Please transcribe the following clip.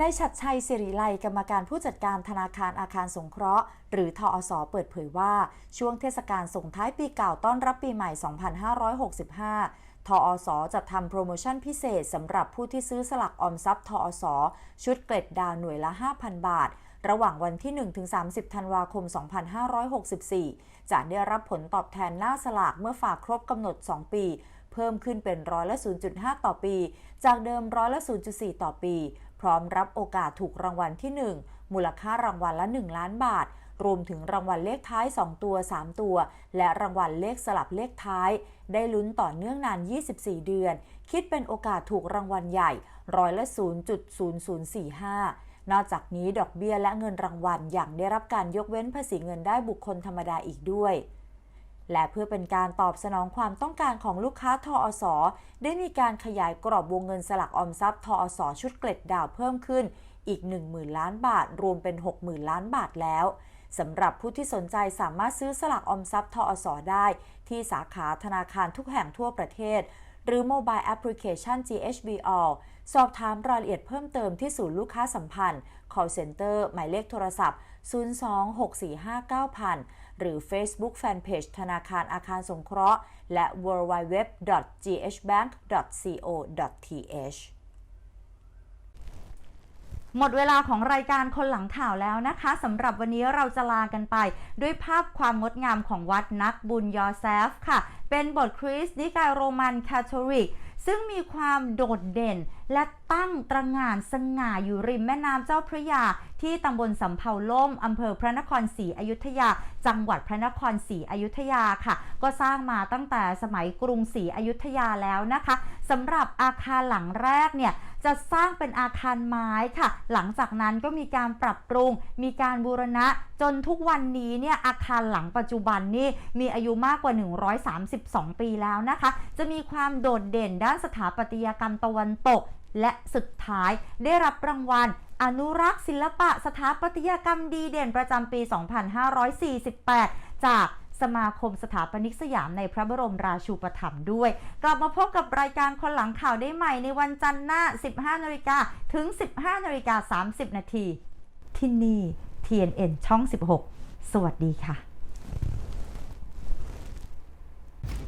นายชัดชัยสิริไลกรรมการผู้จัดการธนาคารอาคารสงเคราะห์ หรือทอสเปิดเผยว่า ช่วงเทศกาลส่งท้ายปีเก่าต้อนรับปีใหม่ 2565 ทอสจะทำโปรโมชั่นพิเศษสำหรับผู้ที่ซื้อสลักออมทรัพย์ทอสชุดเกล็ดดาวหน่วยละ 5,000 บาท ระหว่างวันที่ 1-30 ธันวาคม 2564 จะได้รับผลตอบแทนหน้าสลากเมื่อฝากครบกำหนด 2 ปี เพิ่มขึ้นเป็นร้อยละ 0.5 ต่อปี จากเดิมร้อยละ 0.4 ต่อปี พร้อมรับโอกาสถูกรางวัลที่ 1 มูลค่ารางวัลละ 1 ล้านบาท รวมถึงรางวัลเลขท้าย 2 ตัว 3 ตัว และรางวัลเลขสลับเลขท้าย ได้ลุ้นต่อเนื่องนาน 24 เดือน คิดเป็นโอกาสถูกรางวัลใหญ่ร้อยละ 0.0045นอกจากนี้ดอกเบี้ยและเงินรางวัลอย่างได้รับการยกเว้นภาษีเงินได้บุคคลธรรมดาอีกด้วย และเพื่อเป็นการตอบสนองความต้องการของลูกค้าทอสได้มีการขยายกรอบวงเงินสลักออมทรัพย์ทอสชุดเกล็ดดาวเพิ่มขึ้นอีก 10,000 ล้านบาท รวมเป็น 60,000 ล้านบาทแล้วสำหรับผู้ที่สนใจสามารถซื้อสลักออมทรัพย์ทอสได้ ที่สาขาธนาคารทุกแห่งทั่วประเทศ หรือโมบายแอปพลิเคชัน GHB All สอบถามรายละเอียดเพิ่มเติมที่ศูนย์ลูกค้าสัมพันธ์ call center หมายเลขโทรศัพท์ 026459000 หรือ Facebook Fanpage ธนาคารอาคารสงเคราะห์ และ www.ghbank.co.th หมดเวลาของรายการคนหลังข่าวแล้วนะคะสำหรับวันนี้เราจะลากันไป ด้วยภาพความงดงามของวัดนักบุญยอแซฟค่ะ เป็นบทคริสต์นิกายโรมันคาทอลิก ซึ่งมีความโดดเด่น และตั้งตระงานสง่าอยู่ริมแม่น้ำเจ้าพระยา ที่ตำบลสำเภาล่มอำเภอพระนครศรีอยุธยา จังหวัดพระนครศรีอยุธยาค่ะ ก็สร้างมาตั้งแต่สมัยกรุงศรีอยุธยาแล้วนะคะ สำหรับอาคารหลังแรกเนี่ยจะสร้างเป็นอาคารไม้ค่ะ หลังจากนั้นก็มีการปรับปรุง มีการบูรณะ จนทุกวันนี้เนี่ยอาคารหลังปัจจุบันนี่มีอายุมากกว่า 132 ปีแล้วนะคะ จะมีความโดดเด่นด้านสถาปัตยกรรมตะวันตก และสุดท้ายได้รับรางวัลอนุรักษ์ศิลปะสถาปัตยกรรมดีเด่นประจำปี 2548 จาก สมาคมสถาปนิกสยามในพระบรมราชูปถัมภ์ด้วย กลับมาพบกับรายการคนหลังข่าวได้ใหม่ในวันจันทร์หน้า 15นาฬิกาถึง 15นาฬิกา30นาทีที่นี่ TNN ช่อง 16 สวัสดีค่ะ